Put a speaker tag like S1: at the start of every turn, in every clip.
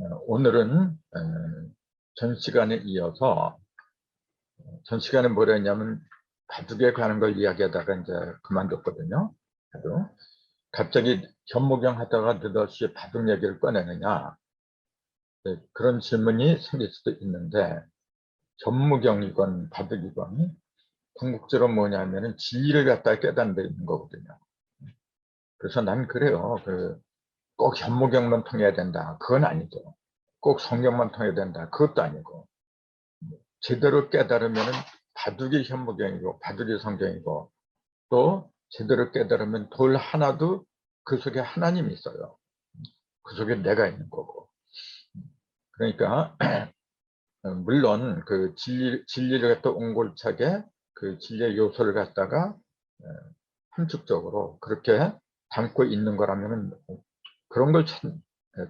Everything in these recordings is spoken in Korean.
S1: 어, 오늘은 에, 전 시간에 이어서 어, 전 시간에 뭐라 했냐면 바둑에 관한 걸 이야기하다가 이제 그만뒀거든요. 갑자기 현무경 하다가 느닷이 바둑 얘기를 꺼내느냐 네, 그런 질문이 생길 수도 있는데 현무경이건 바둑이건 궁극적으로 뭐냐면은 진리를 갖다 깨닫는 거거든요. 그래서 난 그래요. 그 꼭 현무경만 통해야 된다. 그건 아니죠. 꼭 성경만 통해야 된다. 그것도 아니고 제대로 깨달으면 바둑이 현무경이고 바둑이 성경이고 또 제대로 깨달으면 돌 하나도 그 속에 하나님이 있어요. 그 속에 내가 있는 거고. 그러니까 물론 그 진리, 진리를 갖다 옹골차게 그 진리의 요소를 갖다가 함축적으로 그렇게 담고 있는 거라면 그런 걸 참,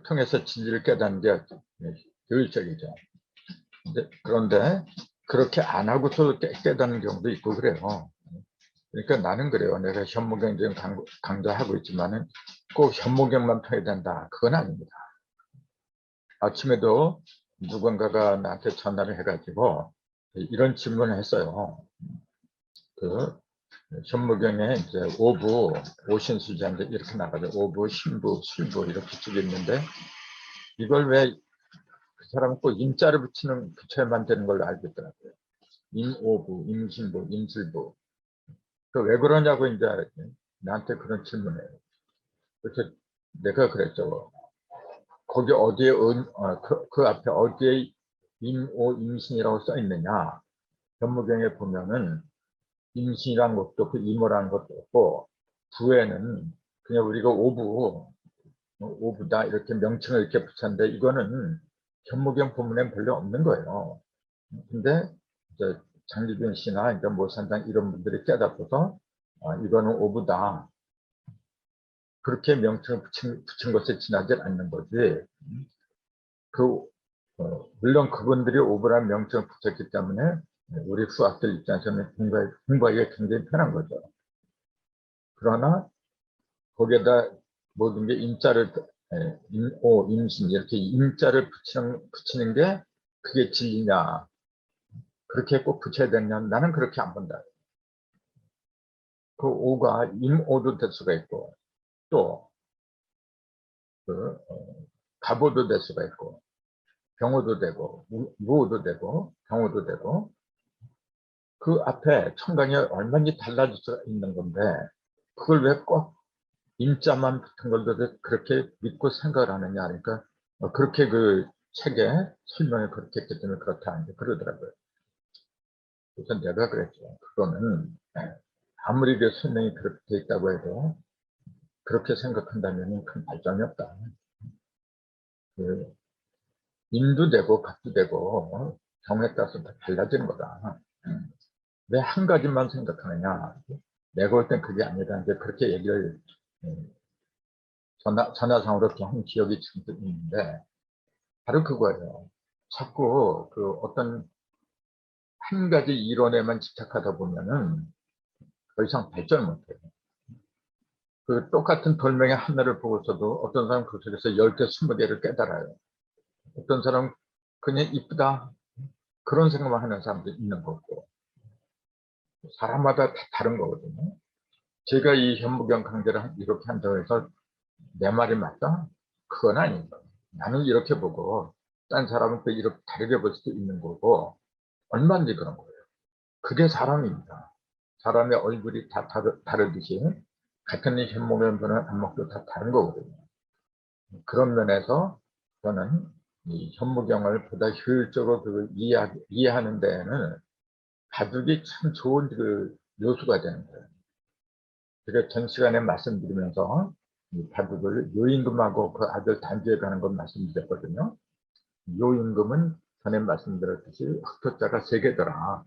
S1: 통해서 진리를 깨닫는 게 효율적이죠. 근데, 그런데 그렇게 안 하고서 깨, 깨닫는 경우도 있고 그래요. 그러니까 나는 그래요. 내가 현무경전 강좌하고 있지만은 꼭 현무경만 통해야 된다. 그건 아닙니다. 아침에도 누군가가 나한테 전화를 해가지고 이런 질문을 했어요. 그 현무경에 이제 오부, 오신수자인데 이렇게 나가죠. 오부, 신부, 술부 이렇게 쭉 있는데 이걸 왜 그 사람은 꼭 임자를 붙이는 붙여야만 되는 걸로 알고 있더라고요. 임오부, 임신부, 임술부. 그 왜 그러냐고 이제 나한테 그런 질문을 해요. 그래서 내가 그랬죠. 거기 어디에 은, 어, 그, 그 앞에 어디에 임오 임신이라고 써 있느냐. 현무경에 보면은 임신이란 것도 없고 이모라는 것도 없고 부에는 그냥 우리가 오부 오부다 이렇게 명칭을 이렇게 붙였는데 이거는 현무경 본문에 별로 없는 거예요. 근데 이제 장기균 씨나 이제 모산장 이런 분들이 깨닫고서 아, 이거는 오부다 그렇게 명칭을 붙인, 붙인 것에 지나지 않는 거지. 그 어, 물론 그분들이 오브란 명칭을 붙였기 때문에 우리 수학들 입장에서는 공부하, 공부하기가 굉장히 편한 거죠. 그러나 거기에다 모든 게 임자를 임오 임신 이렇게 임자를 붙이는, 붙이는 게 그게 진리냐 그렇게 꼭 붙여야 되냐 나는 그렇게 안 본다. 그 오가 임오도 될 수가 있고 또 그, 어, 가보도 될 수가 있고 병호도 되고 무호도 되고 병호도 되고 그 앞에 청강이 얼마나 달라질 수가 있는 건데 그걸 왜 꼭 임자만 붙은 걸도 그렇게 믿고 생각을 하느냐 그러니까 그렇게 그 책에 설명을 그렇게 했기 때문에 그렇다 이제 그러더라고요. 그래서 내가 그랬죠. 그거는 아무리 그 설명이 그렇게 돼 있다고 해도 그렇게 생각한다면 큰 발전이 없다. 그 인도 되고 값도 되고 경우에 따라서 다 달라지는 거다. 왜 한 가지만 생각하느냐? 내가 볼 땐 그게 아니다. 이제 그렇게 얘기를 전화, 전화상으로 한 기억이 지금 있는데 바로 그거예요. 자꾸 그 어떤 한 가지 이론에만 집착하다 보면은 더 이상 발전을 못해요. 그 똑같은 돌멩이 하나를 보고서도 어떤 사람은 그 속에서 10개, 20개를 깨달아요. 어떤 사람은 그냥 이쁘다. 그런 생각만 하는 사람도 있는 거고. 사람마다 다 다른 거거든요. 제가 이 현무경 강좌를 이렇게 한다고 해서 내 말이 맞다? 그건 아닙니다. 나는 이렇게 보고 딴 사람은 또 이렇게 다르게 볼 수도 있는 거고 얼마든지 그런 거예요. 그게 사람입니다. 사람의 얼굴이 다 다르, 다르듯이 같은 현목을 보는 안목도 다 다른 거거든요. 그런 면에서 저는 이 현무경을 보다 효율적으로 그 이해, 이해하는 데에는 바둑이 참 좋은 그 요소가 되는 거예요. 제가 전 시간에 말씀드리면서 바둑을 요임금하고 그 아들 단주에 가는 건 말씀드렸거든요. 요임금은 전에 말씀드렸듯이 흑토자가 세 개더라.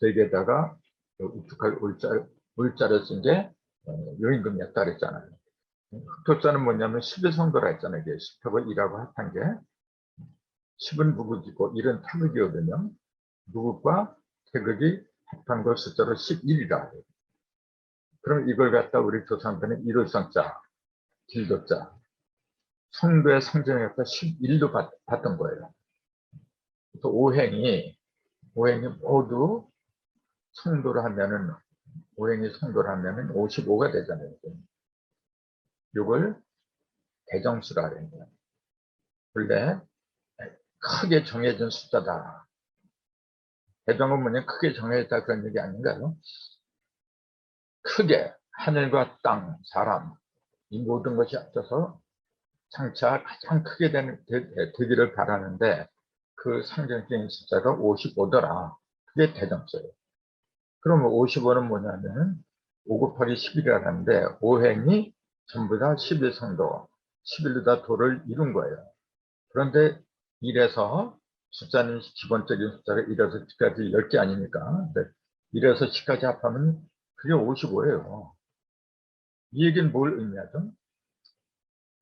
S1: 세 개다가 우측할 울자, 울자를 쓴 게 요임금이었다 그랬잖아요. 흑토자는 뭐냐면 11성도라 했잖아요. 이게 10턱을 1하고 합한 게 10은 무극이고 1은 태극이거든요. 무극과 태극이 합한 걸 숫자로 11이라 해요. 그럼 이걸 갖다 우리 조상들은 일월성자, 길도자, 성도의 상징에서 11도 받, 받던 거예요. 또 오행이 오행이 모두 성도를 하면은 오행이 성도를 하면은 55가 되잖아요. 이걸 대정수라 그래요. 원래 크게 정해진 숫자다. 대정은 뭐냐 크게 정해졌다 그런 얘기 아닌가요? 크게 하늘과 땅, 사람 이 모든 것이 합쳐서 장차 가장 크게 되, 되기를 바라는데 그 상징적인 숫자가 55더라. 그게 대정수예요. 그러면 55는 뭐냐면 5 곱하기 11이라는데 오행이 전부 다 11성도, 11로 다 도를 이룬 거예요. 그런데 이래서 숫자는 기본적인 숫자가 1에서 10까지 10개 아닙니까? 1에서 10까지 합하면 그게 55예요. 이 얘기는 뭘 의미하죠?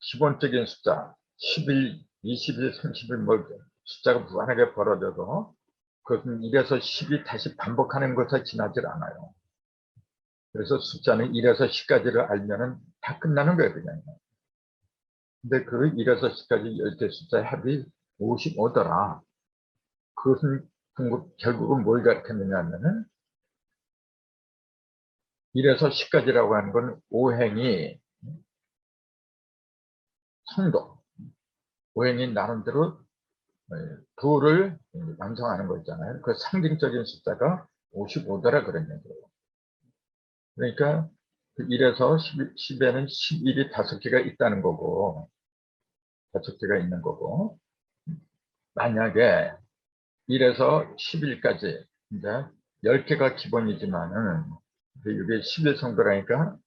S1: 기본적인 숫자 11, 21, 31, 뭐 숫자가 무한하게 벌어져도 그것은 1에서 10이 다시 반복하는 것에 지나질 않아요. 그래서 숫자는 1에서 10까지를 알면 은 다 끝나는 거예요, 그냥. 근데 그 1에서 10까지 10개 숫자의 합이 55더라. 그것은 결국은 뭘 가르쳤느냐 하면은 1에서 10까지라고 하는 건 오행이 성도, 오행이 나름대로 도를 완성하는 거 있잖아요. 그 상징적인 숫자가 55더라 그런 얘기예요. 그러니까 1에서 10, 에는 11이 5개가 있다는 거고 5개가 있는 거고 만약에 1에서 11까지 이제 10개가 기본이지만은 이게 11성도라니까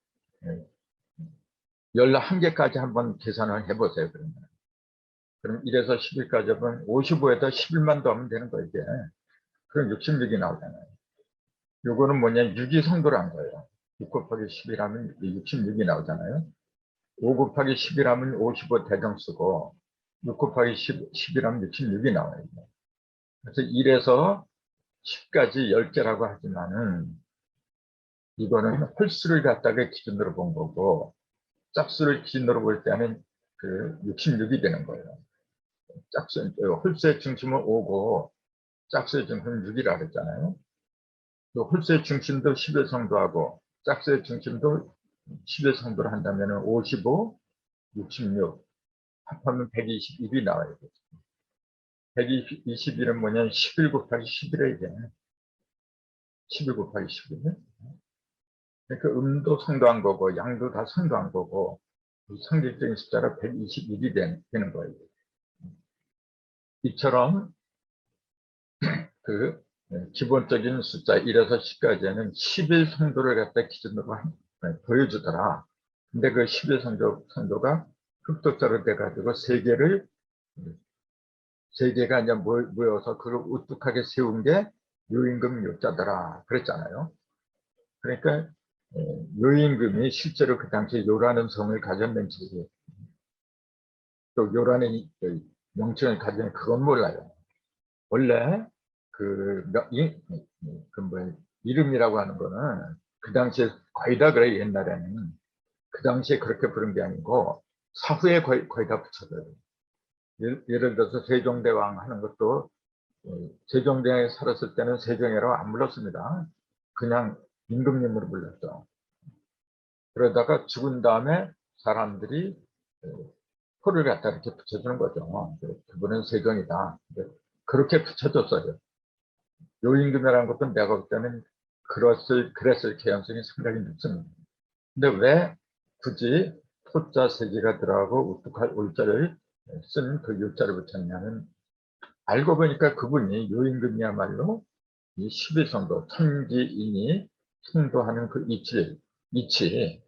S1: 11개까지 한번 계산을 해보세요. 그러면. 그럼 1에서 10일까지 하면 55에다 11만 더하면 되는 거예요. 이게. 그럼 66이 나오잖아요. 요거는 뭐냐 6이 성도란 거예요. 6 곱하기 11하면 66이 나오잖아요. 5 곱하기 11하면 55 대정 쓰고 6 곱하기 10, 11하면 66이 나와요. 그래서 1에서 10까지 10개라고 하지만은 이거는 홀수를 갖다가 기준으로 본 거고 짝수를 기준으로 볼 때는 그 66이 되는 거예요. 짝수, 홀수의 중심은 5고 짝수의 중심은 6이라 그랬잖아요. 또 홀수의 중심도 10의 성도하고 짝수의 중심도 10의 성도를 한다면 55, 66 합하면 121이 나와야 되죠. 121은 뭐냐면 11 곱하기 11에 이제 11 곱하기 11. 그러니까 음도 성도한 거고 양도 다 성도한 거고 상징적인 숫자가 121이 된, 되는 거예요. 이처럼 그 기본적인 숫자 1에서 10까지는 11 성도를 갖다 기준으로 보여주더라. 근데 그11 성도, 성도가 흑도자로 돼가지고 세 개를 세 개가 이제 모여서 그걸 우뚝하게 세운 게 요임금 요자더라 그랬잖아요. 그러니까 요임금이 실제로 그 당시에 요라는 성을 가졌는 지 또 요라는 명칭을 가진 그건 몰라요. 원래 그, 이, 그 뭐, 이름이라고 하는 거는 그 당시에 거의 다 그래 옛날에는 그 당시에 그렇게 부른 게 아니고 사후에 거의, 거의 다 붙여줘요. 예를, 들어서 세종대왕 하는 것도 세종대왕이 살았을 때는 세종이라고 안 불렀습니다. 그냥 임금님으로 불렀죠. 그러다가 죽은 다음에 사람들이 표를 갖다 이렇게 붙여주는 거죠. 그분은 세종이다. 그렇게 붙여줬어요. 요임금이라는 것도 내가 볼 때는 그랬을, 그랬을 개연성이 상당히 높습니다. 근데 왜 굳이 토자 세기가 들어가고 우뚝할 올자를 쓴그 요자를 붙였냐면 알고 보니까 그분이 요임금이야말로 이 11성도 천지인이 충도하는 그 이치, 이치,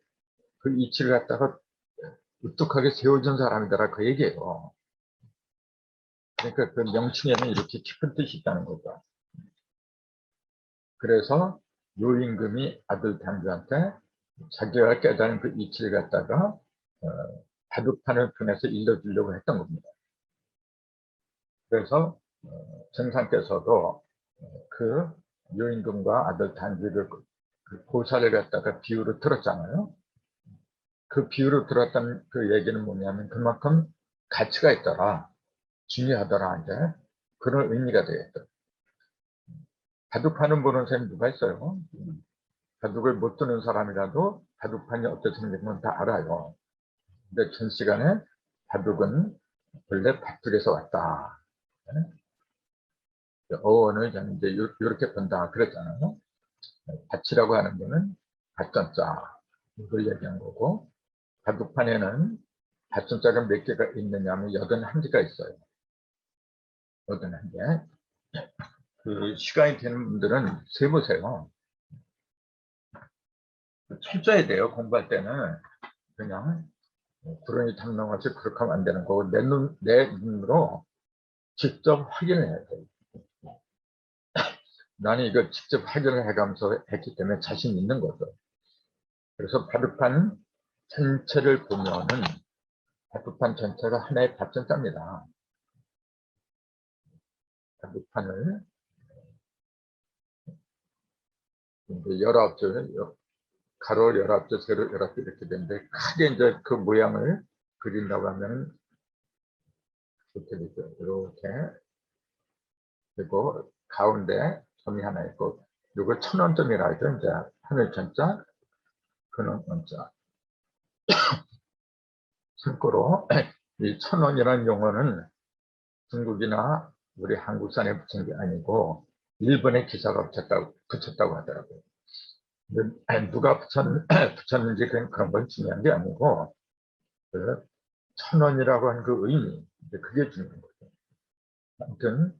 S1: 그 이치를 갖다가 우뚝하게 세워준 사람이더라 그 얘기예요. 그러니까 그 명칭에는 이렇게 깊은 뜻이 있다는 거죠. 그래서 요임금이 아들 단주한테 자기가 깨달은 그 이치를 갖다가 어, 바둑판을 통해서 일러주려고 했던 겁니다. 그래서 어, 정상께서도 어, 그 요임금과 아들 단주를 그 고사를 갖다가 비유로 들었잖아요. 그 비유로 들었던 그 얘기는 뭐냐면 그만큼 가치가 있더라. 중요하더라. 이제 그런 의미가 되겠다. 바둑판은 보는 사람이 누가 있어요? 바둑을 못 두는 사람이라도 바둑판이 어떻게 생긴 건 다 알아요. 근데 전 시간에 바둑은 원래 밭둘에서 왔다. 네? 어원을 이제 이렇게 본다 그랬잖아요. 밭이라고 하는 거는 밭전자 이걸 얘기한 거고 바둑판에는 밭전자가 몇 개가 있느냐면 여든 한 개가 있어요. 여든 한 개. 그 시간이 되는 분들은 세보세요. 철저해야 돼요. 공부할 때는 그냥 구렁이 탐는 것이 그렇게 하면 안 되는 거고 내, 눈, 내 눈으로 직접 확인을 해야 돼요. 나는 이거 직접 확인을 해가면서 했기 때문에 자신 있는 거죠. 그래서 바둑판 전체를 보면은 바둑판 전체가 하나의 밭전자입니다. 바둑판을 열아홉 줄, 가로 줄, 세로 줄 이렇게 되는데 크게 이제 그 모양을 그린다고 하면 이렇게 되죠. 이렇게 그리고 가운데 점이 하나 있고 이거 천원점이라 하죠. 이제 하늘 천자, 근원 원자. 참고로 이 천원이라는 용어는 중국이나 우리 한국산에 붙인 게 아니고 일본의 기사가 붙였다고, 붙였다고 하더라고요. 누가 붙였, 붙였는 지 그런, 건 중요한 게 아니고 그 천원이라고 하는 그 의미 그게 중요한 거죠. 아무튼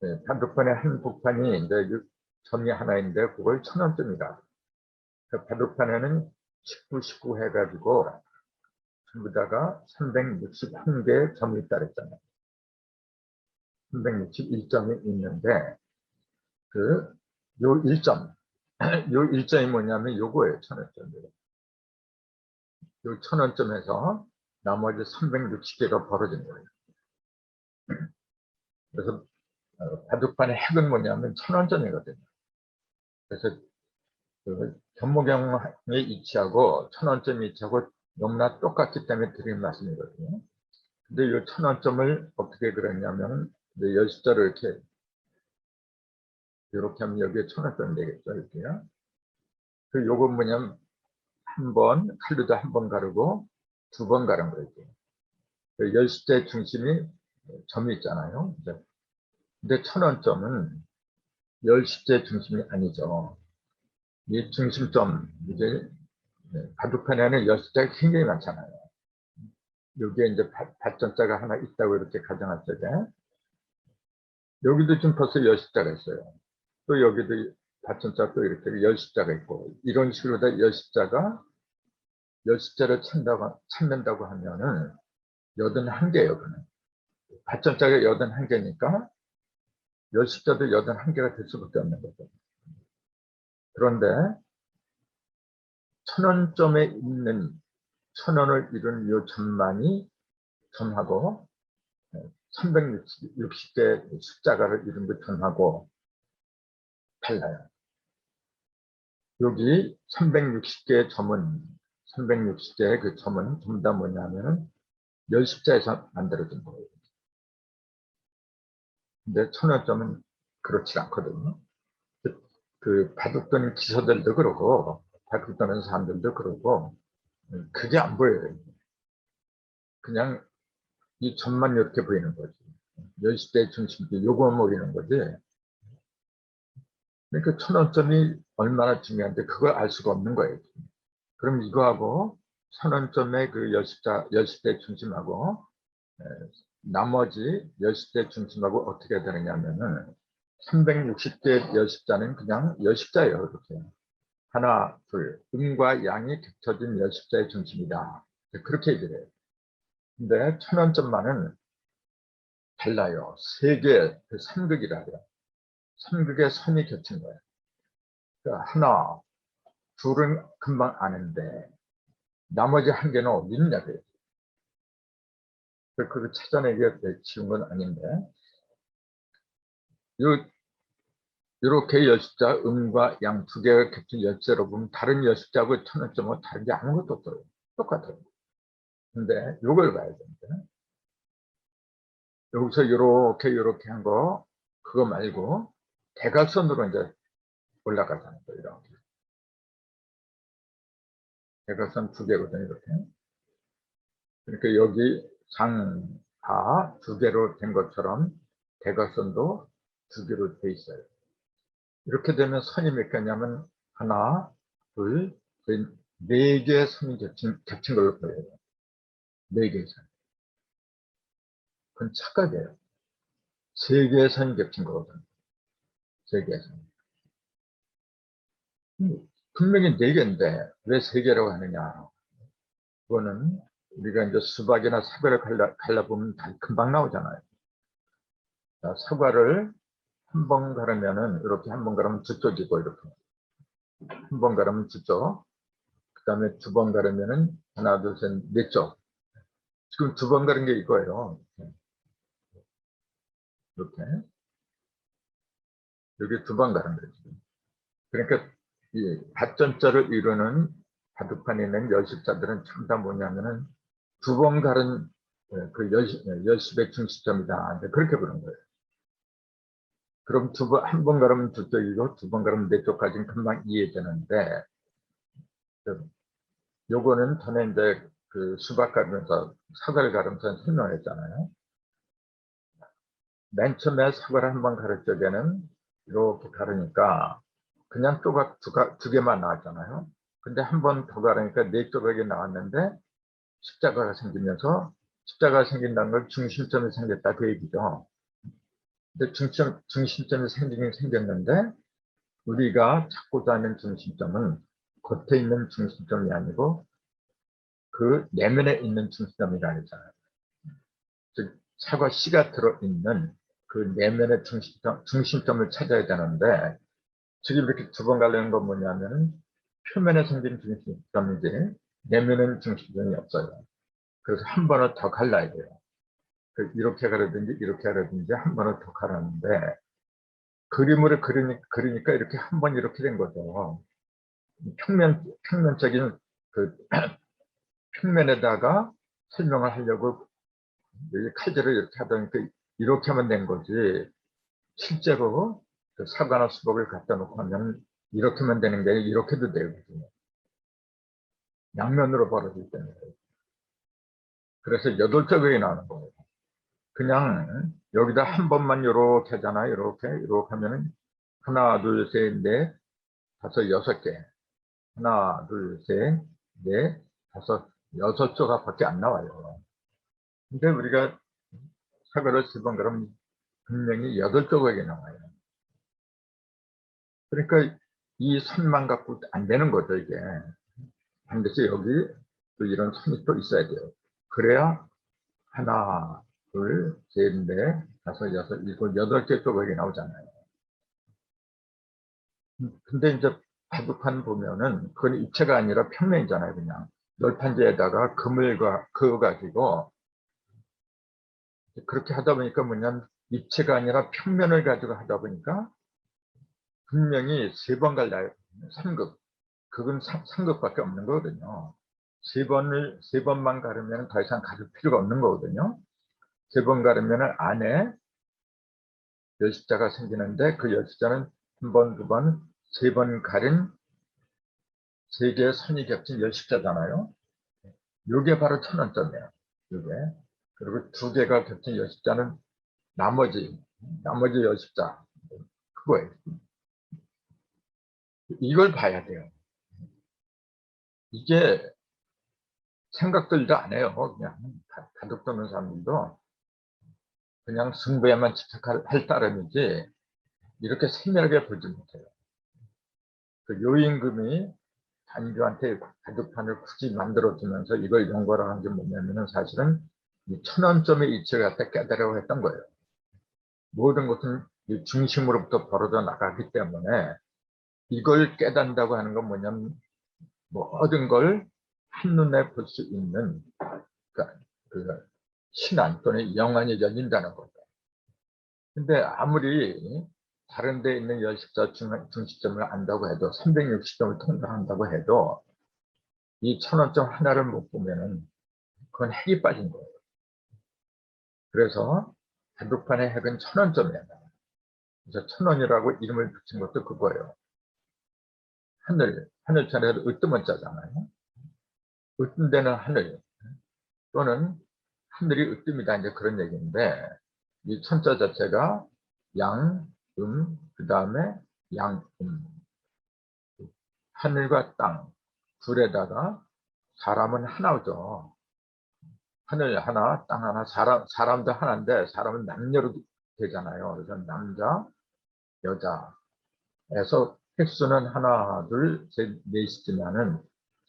S1: 네, 바둑판의 한 북판이 이제 점이 하나 있는데 그걸 천원쯤이다. 그 바둑판에는 19, 19 해가지고 전부 다가 361개 점이 있다 그랬잖아요. 361점이 있는데 그 요 1점 요 1점이 뭐냐면 요거예요 천원점 요. 천원점에서 나머지 360개가 벌어진 거예요. 그래서 어, 바둑판의 핵은 뭐냐면 천원점이거든요. 그래서 그 견모경의 이치하고 천원점의 이치하고 너무나 똑같기 때문에 드리는 말씀이거든요. 근데 이 천원점을 어떻게 그랬냐면 열숫자로 이렇게 이렇게 하면 여기에 천원점 되겠죠 이렇게요 그 요건 뭐냐면 한 번 칼로도 한 번 가르고 두 번 가른 거죠 그 열숫자의 중심이 점이 있잖아요 근데 천원점은 열숫자의 중심이 아니죠. 이 중심점 이제 바둑판에는 열숫자가 굉장히 많잖아요. 여기에 이제 밭전자가 하나 있다고 이렇게 가정했을 때 여기도 지금 벌써 열십자가 있어요. 또 여기도 받침자 또 이렇게 열십자가 있고 이런 식으로 다 열십자가 열십자를 찾는다고, 찾는다고 하면은 여든 한 개예요. 그는 받침자가 여든 한 개니까 열십자도 여든 한 개가 될 수밖에 없는 거죠. 그런데 천원점에 있는 천원을 이룬 요 점만이 점하고 360개 숫자가를 이룬 것전하고 달라요. 여기 360개의 점은 360개의 그 점은 전부 다 뭐냐면 열십자에서 만들어진 거예요. 근데 천원점은 그렇지 않거든요. 그, 그 바둑 던 기서들도 그러고 바둑 도는 사람들도 그러고 그게 안 보여요. 그냥 이 점만 이렇게 보이는 거지. 열시대 중심도 요거 보이는 거지. 그러니까 천원점이 얼마나 중요한데 그걸 알 수가 없는 거예요. 그럼 이거하고 천원점의 그 열십자, 열십대 중심하고 에, 나머지 열십대 중심하고 어떻게 되느냐면은 360개 열십자는 그냥 열십자예요. 이렇게. 하나, 둘, 음과 양이 겹쳐진 열십자의 중심이다. 그렇게 얘기를 해요. 근데 천원점만은 달라요. 세 개, 그 삼극이라 해요. 삼극의 선이 겹친 거예요. 그러니까 하나, 둘은 금방 아는데 나머지 한 개는 어디 있냐 그래요. 그걸 찾아내기가 쉬운 건 아닌데 요, 이렇게 열숫자 음과 양 두 개가 겹친 열쇠로 보면 다른 열숫자하고 천원점은 다른 게 아무것도 없어요. 똑같아요. 근데 이걸 봐야 됩니다. 여기서 이렇게 이렇게 한 거 그거 말고 대각선으로 이제 올라가자는 거예요. 이렇게. 대각선 두 개거든요. 이렇게. 그러니까 여기 상하 두 개로 된 것처럼 대각선도 두 개로 돼 있어요. 이렇게 되면 선이 몇 개냐면 하나, 둘, 셋, 네 개의 선이 겹친, 겹친 걸로 보여요. 네 개의 선. 그건 착각이에요. 세 개의 선이 겹친 거거든. 세 선. 음, 분명히 네 개인데 왜 세 개라고 하느냐. 그거는 우리가 이제 수박이나 사과를 갈라, 갈라보면 다 금방 나오잖아요. 자, 사과를 한번 가르면은 이렇게 한번 가르면 두 쪽이고 이렇게 한번 가르면 두 쪽. 그 다음에 두번 가르면은 하나, 둘, 셋, 네 쪽. 지금 두번 가른 게 이거예요. 이렇게. 여기 두번 거예요. 지금. 그러니까 이 받전자를 이루는 바둑판에 있는 열십자들은 전부 다 뭐냐면은 두 번 가른 예, 그 열십, 예, 열십의 중시점이다. 그렇게 보는 거예요. 그럼 두 번, 한 번 가르면 두 쪽이고 두 번 가르면 네 쪽까지는 금방 이해되는데, 그 요거는 전에 이제 그 수박 가르면서 사과를 가르면서 설명했잖아요. 맨 처음에 사과를 한 번 가를 적에는 이렇게 가르니까 그냥 조각 두, 가- 두 개만 나왔잖아요. 근데 한 번 더 가르니까 네 조각이 나왔는데 십자가가 생기면서 십자가가 생긴다는 걸 중심점이 생겼다 그 얘기죠. 근데 중점, 중심점이 생기긴 생겼는데 우리가 찾고자 하는 중심점은 겉에 있는 중심점이 아니고 그 내면에 있는 중심점이라 했잖아요. 즉 사과 씨가 들어있는 그 내면의 중심점, 중심점을 찾아야 되는데 지금 이렇게 두번 가려는 건 뭐냐면은 표면에 생긴 중심점이지 내면은 중심점이 없어요. 그래서 한 번을 더 갈라야 돼요. 그 이렇게 가르든지 이렇게 가르든지 한 번을 더 가르는데 그림으로 그리니, 그리니까 이렇게 한 번 이렇게 된 거죠. 평면 평면적인 그 평면에다가 설명을 하려고 칼질을 이렇게 하다 보니까 이렇게 하면 된 거지 실제로 그 사과나 수박을 갖다 놓고 하면 이렇게만 되는 게 이렇게도 되거든요. 양면으로 벌어질 때는. 그래서 여덟 조각이 나오는 거예요. 그냥 여기다 한 번만 이렇게 하잖아요. 이렇게 이렇게 하면은 하나, 둘, 셋, 넷, 다섯, 여섯 개. 하나, 둘, 셋, 넷, 다섯, 여섯 조각밖에 안 나와요. 근데 우리가 사과를 세번 그러면 분명히 여덟 조각이 나와요. 그러니까 이 선만 갖고 안 되는 거죠, 이게. 반드시 여기 또 이런 선이 또 있어야 돼요. 그래야 하나, 둘, 셋, 넷, 다섯, 여섯, 일곱, 여덟 개 조각이 나오잖아요. 음, 근데 이제 바둑판 보면은 그건 입체가 아니라 평면이잖아요, 그냥. 널판지에다가 금을 가, 그어 가지고 그렇게 하다 보니까 뭐냐면 입체가 아니라 평면을 가지고 하다 보니까 분명히 세 번 갈라요. 3급. 그건 3 급밖에 없는 거거든요. 세 번을, 세 번만 가르면 더 이상 가를 필요가 없는 거거든요. 세 번 가르면 안에 열십자가 생기는데 그 열십자는 한 번, 두 번, 세 번 가린 세 개의 선이 겹친 열십자잖아요. 요게 바로 천원점이에요. 요게. 그리고 두 개가 겹친 열십자는 나머지, 나머지 열십자. 그거예요. 이걸 봐야 돼요. 이게 생각들도 안 해요. 그냥 가족 도는 사람들도 그냥 승부에만 집착할 따름이지 이렇게 세밀하게 보지 못해요. 그 요임금이 단주한테 가족판을 굳이 만들어주면서 이걸 연구를 한게 뭐냐면은 사실은 이 천원점의 이치를 갖다 깨달으려고 했던 거예요. 모든 것은 이 중심으로부터 벌어져 나가기 때문에 이걸 깨닫는다고 하는 건 뭐냐면 모든 걸 한눈에 볼 수 있는 그, 그 신안 또는 영안이 열린다는 거죠. 근데 아무리 다른 데 있는 열십자 중시점을 안다고 해도 360점을 통과한다고 해도 이 천원점 하나를 못 보면은 그건 핵이 빠진 거예요. 그래서 바둑판의 핵은 천원점이야. 그래서 천원이라고 이름을 붙인 것도 그거예요. 하늘, 하늘천에서 으뜸원자잖아요. 으뜸 되는 하늘 또는 하늘이 으뜸이다 이제 그런 얘기인데 이 천자 자체가 양, 음, 그 다음에 양, 음. 하늘과 땅, 둘에다가 사람은 하나죠. 하늘 하나, 땅 하나, 사람, 사람도 하나인데 사람은 남녀로 되잖아요. 그래서 남자, 여자에서 획수는 하나, 둘, 셋, 넷이지만은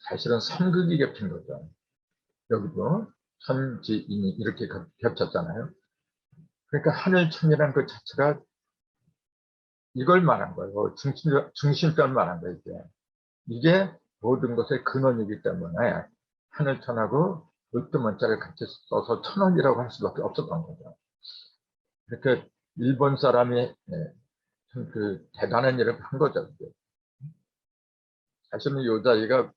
S1: 사실은 삼극이 겹친 거죠. 여기도 천지인이 이렇게 겹- 겹쳤잖아요. 그러니까 하늘천이라는 그 자체가 이걸 말한 거예요. 중심, 중심점을 말한 거예요. 이게 모든 것의 근원이기 때문에 하늘천하고 으뜸 원자를 같이 써서 천 원이라고 할 수밖에 없었던 거죠. 이렇게 일본 사람이 예, 참그 대단한 일을 한 거죠. 사실은 요 자리가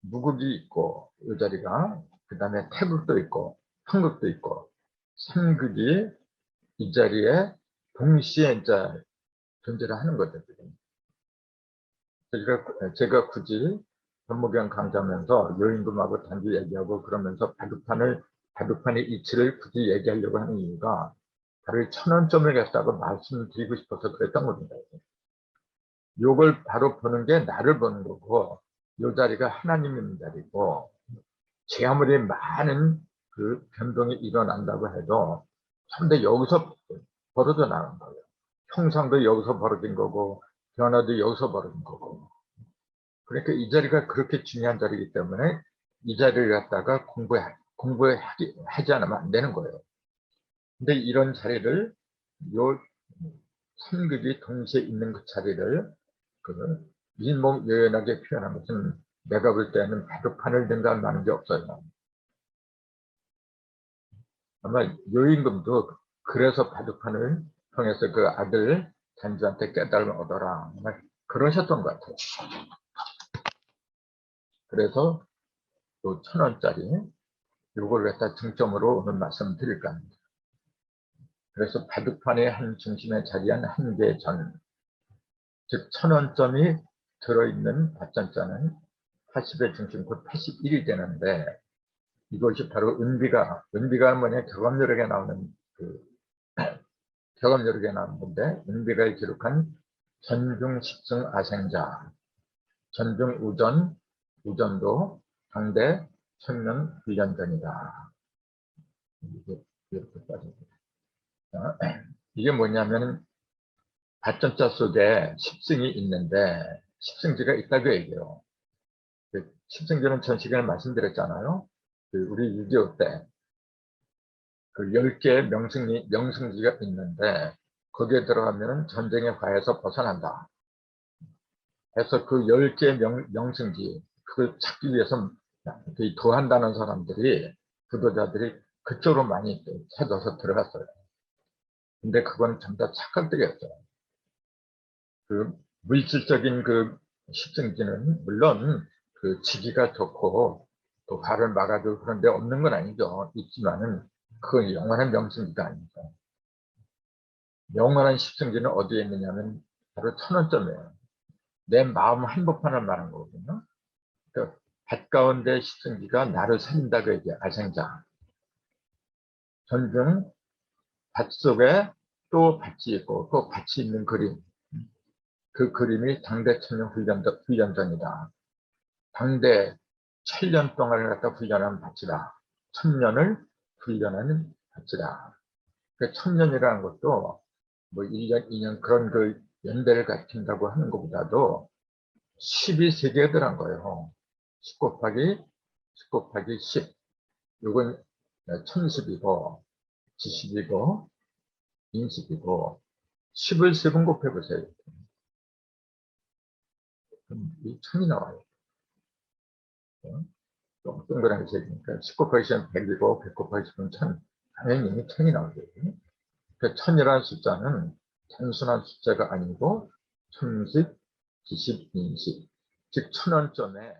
S1: 무국이 있고 요 자리가 그 다음에 태국도 있고 한국도 있고 삼극이 이 자리에 동시에 이제 존재를 하는 거죠. 지금. 제가 굳이 전무경 강좌하면서 여인금하고 단지 얘기하고 그러면서 바둑판을 바둑판의 이치를 굳이 얘기하려고 하는 이유가 바로 이 천원점을 갖다가 말씀드리고 싶어서 그랬던 겁니다. 요걸 바로 보는 게 나를 보는 거고 요 자리가 하나님 있는 자리고 제 아무리 많은 그 변동이 일어난다고 해도 근데 여기서 벌어져 나는 거예요. 형상도 여기서 벌어진 거고 변화도 여기서 벌어진 거고 그러니까 이 자리가 그렇게 중요한 자리이기 때문에 이 자리를 갖다가 공부해 공부하지 하지 않으면 안 되는 거예요. 근데 이런 자리를 요 삼극이 동시에 있는 그 자리를 그 일목 요연하게 표현한 것은 내가 볼 때는 바둑판을 든다는 말은 게 없어요. 아마 요임금도 그래서 바둑판을 통해서 그 아들 단주한테 깨달음을 얻어라. 그러셨던 것 같아요. 그래서 또 천 원짜리 요걸 갖다 중점으로 오늘 말씀 드릴까 합니다. 그래서 바둑판의 한 중심에 자리한 한 개 전, 즉 천원점이 들어있는 밭전자는 80의 중심 곧 81이 되는데 이것이 바로 은비가 은비가 뭐냐 경험 여력에 나오는 그 경험 여력에 나오는 건데 은비가 기록한 전중 십승 아생자 전중 우전 우전도 당대 천명 훈련전이다 이게 이렇게 빠집니다. 자, 이게 뭐냐면 밭전자 속에 십승이 있는데 십승지가 있다고 얘기해요. 그 십승지는 전 시간에 말씀드렸잖아요. 그 우리 6.25 때, 그 10개의 명승리, 명승지가 있는데, 거기에 들어가면 전쟁의 화에서 벗어난다. 해서 그 10개의 명, 명승지, 그걸 찾기 위해서 그 도한다는 사람들이, 구도자들이 그쪽으로 많이 찾아서 들어갔어요. 근데 그건 전부 다 착각들이었어요. 그 물질적인 그 십승지는 물론 그 지기가 좋고 또 화를 막아도 그런데 없는 건 아니죠. 있지만은 그건 영원한 명승지가 아니죠. 영원한 십승지는 어디에 있느냐면 바로 천원점이에요. 내 마음 한복판을 말한 거거든요. 그러니까 밭 가운데 십승지가 나를 살린다고 얘기해 아생자. 전중 밭 속에 또 밭이 있고 또 밭이 있는 그림. 그 그림이 당대 천년 훈련전, 훈련전이다. 당대 천년 동안을 갖다 훈련한 밭이다. 천년을 훈련하는 밭이다. 그 천년이라는 것도 뭐 1년, 2년 그런 그 연대를 갖춘다고 하는 것보다도 12세계에 들어간 거예요. 10 곱하기 10 곱하기 10. 요건 1010이고, 지식이고, 인식이고, 10을 세 번 곱해 보세요. 그럼 이 천이 나와요. 좀 동그랗게 세니까 10 곱하기 10은 100이고 100 곱하기 10은 1000. 당연히 천이 나오죠. 그 천이라는 숫자는 단순한 숫자가 아니고 천식, 기식, 인식. 즉 천원점에